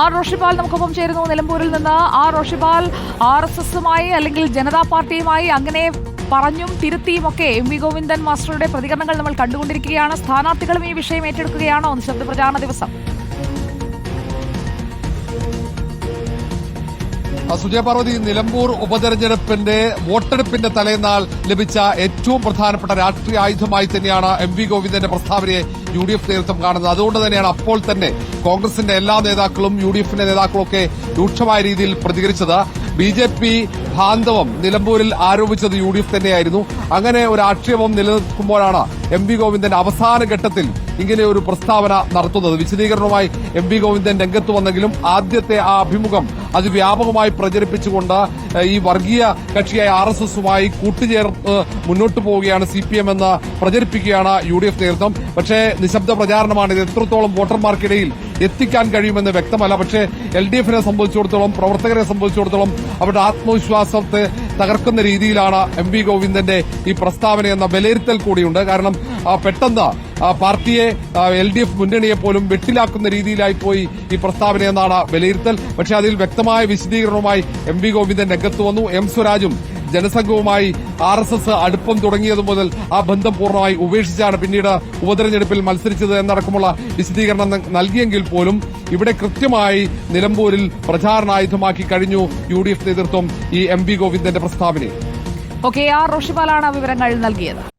R Roshipal നമുക്കൊപ്പം ചേരുന്നു. നിലമ്പൂരിൽ നിന്ന് ആർ റോഷിപാൽ ആർ എസ് എസുമായി അല്ലെങ്കിൽ ജനതാ പാർട്ടിയുമായി അങ്ങനെ പറഞ്ഞും തിരുത്തിയും ഒക്കെ എം വി ഗോവിന്ദൻ മാസ്റ്ററുടെ പ്രതികരണങ്ങൾ നമ്മൾ കണ്ടുകൊണ്ടിരിക്കുകയാണ്. സ്ഥാനാർത്ഥികളും ഈ വിഷയം ഏറ്റെടുക്കുകയാണോ? നിശബ്ദ പ്രചാരണ ദിവസം. സുജയ പാർവതി നിലമ്പൂർ ഉപതെരഞ്ഞെടുപ്പിന്റെ വോട്ടെടുപ്പിന്റെ തലേന്നാൾ ലഭിച്ച ഏറ്റവും പ്രധാനപ്പെട്ട രാഷ്ട്രീയ ആയുധമായി തന്നെയാണ് എം വി ഗോവിന്ദന്റെ പ്രസ്താവനയെ യു ഡി എഫ് നേതൃത്വം കാണുന്നത്. അതുകൊണ്ട് തന്നെയാണ് അപ്പോൾ തന്നെ കോൺഗ്രസിന്റെ എല്ലാ നേതാക്കളും യു ഡി എഫിന്റെ നേതാക്കളും ഒക്കെ രൂക്ഷമായ രീതിയിൽ പ്രതികരിച്ചത്. ബി ജെ പി ഭാന്തവം നിലമ്പൂരിൽ ആരോപിച്ചത് യു ഡി എഫ് തന്നെയായിരുന്നു. അങ്ങനെ ഒരു ആക്ഷേപം നിലനിൽക്കുമ്പോഴാണ് എം വി ഗോവിന്ദൻ അവസാന ഘട്ടത്തിൽ ഇങ്ങനെ ഒരു പ്രസ്താവന നടത്തുന്നത്. വിശദീകരണവുമായി എം വി ഗോവിന്ദൻ രംഗത്ത് വന്നെങ്കിലും ആദ്യത്തെ ആ അഭിമുഖം അത് വ്യാപകമായി പ്രചരിപ്പിച്ചുകൊണ്ട് ഈ വർഗീയ കക്ഷിയായ ആർ എസ് എസുമായി കൂട്ടുചേർത്ത് മുന്നോട്ട് പോവുകയാണ് സി പി എം എന്ന് പ്രചരിപ്പിക്കുകയാണ് യു ഡി എഫ് നേതൃത്വം. പക്ഷേ നിശബ്ദ പ്രചാരണമാണ് ഇത് എത്രത്തോളം വോട്ടർമാർക്കിടയിൽ എത്തിക്കാൻ കഴിയുമെന്ന് വ്യക്തമല്ല. പക്ഷേ എൽ ഡി എഫിനെ സംബന്ധിച്ചിടത്തോളം പ്രവർത്തകരെ സംബന്ധിച്ചിടത്തോളം അവരുടെ ആത്മവിശ്വാസത്തെ തകർക്കുന്ന രീതിയിലാണ് എം വി ഗോവിന്ദന്റെ ഈ പ്രസ്താവന എന്ന വിലയിരുത്തൽ കൂടിയുണ്ട്. കാരണം പെട്ടെന്ന് പാർട്ടിയെ എൽ ഡി എഫ് മുന്നണിയെ പോലും വെട്ടിലാക്കുന്ന രീതിയിലായി പോയി ഈ പ്രസ്താവന എന്നാണ് വിലയിരുത്തൽ. പക്ഷേ അതിൽ വ്യക്തമായ വിശദീകരണവുമായി എം വി ഗോവിന്ദൻ രംഗത്ത് വന്നു. എം സ്വരാജും ജനസംഘവുമായി ആർ എസ് എസ് അടുപ്പം തുടങ്ങിയതു മുതൽ ആ ബന്ധം പൂർണമായി ഉപേക്ഷിച്ചാണ് പിന്നീട് ഉപതെരഞ്ഞെടുപ്പിൽ മത്സരിച്ചത് എന്നടക്കമുള്ള വിശദീകരണം നൽകിയെങ്കിൽ പോലും ഇവിടെ കൃത്യമായി നിലമ്പൂരിൽ പ്രചാരണായുധമാക്കി കഴിഞ്ഞു യു ഡി എഫ് നേതൃത്വം ഈ എം വി ഗോവിന്ദന്റെ പ്രസ്താവനയെ ഓക്കെ ആർ റോഷിപാലാണ് വിവരങ്ങൾ നൽകിയത്.